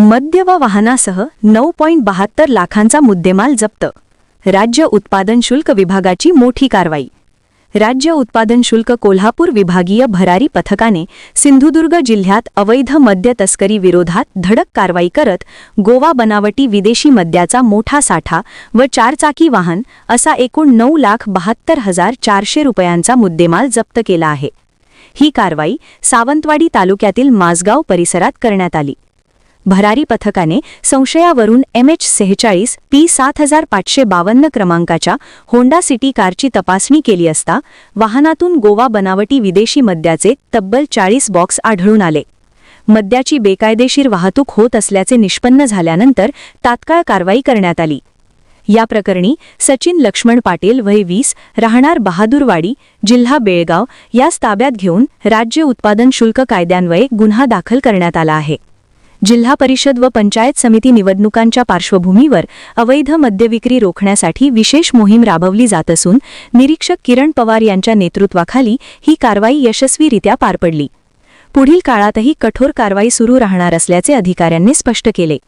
मद्य व वाहनासह नऊ पॉईंट बहात्तर लाखांचा मुद्देमाल जप्त. राज्य उत्पादन शुल्क विभागाची मोठी कारवाई. राज्य उत्पादन शुल्क कोल्हापूर विभागीय भरारी पथकाने सिंधुदुर्ग जिल्ह्यात अवैध मद्य तस्करी विरोधात धडक कारवाई करत गोवा बनावटी विदेशी मद्याचा मोठा साठा व चारचाकी वाहन असा एकूण नऊ लाख बहात्तर हजार चारशे रुपयांचा मुद्देमाल जप्त केला आहे. ही कारवाई सावंतवाडी तालुक्यातील माजगाव परिसरात करण्यात आली. भरारी पथकाने संशयावरून एम एच सेहेचाळीस पी सात हजार पाचशे बावन्न क्रमांकाच्या होंडा सिटी कारची तपासणी केली असता वाहनातून गोवा बनावटी विदेशी मद्याचे तब्बल चाळीस बॉक्स आढळून आले. मद्याची बेकायदेशीर वाहतूक होत असल्याचे निष्पन्न झाल्यानंतर तात्काळ कारवाई करण्यात आली. या प्रकरणी सचिन लक्ष्मण पाटील वय वीस राहणार बहादूरवाडी जिल्हा बेळगाव यास ताब्यात घेऊन राज्य उत्पादन शुल्क कायद्यान्वये गुन्हा दाखल करण्यात आला आहे. जिल्हा परिषद व पंचायत समिती निवडणुकांच्या पार्श्वभूमीवर अवैध मद्यविक्री रोखण्यासाठी विशेष मोहीम राबवली जात असून निरीक्षक किरण पवार यांच्या नेतृत्वाखाली ही कारवाई यशस्वीरित्या पार पडली. पुढील काळातही कठोर कारवाई सुरू राहणार असल्याचे अधिकाऱ्यांनी स्पष्ट केले.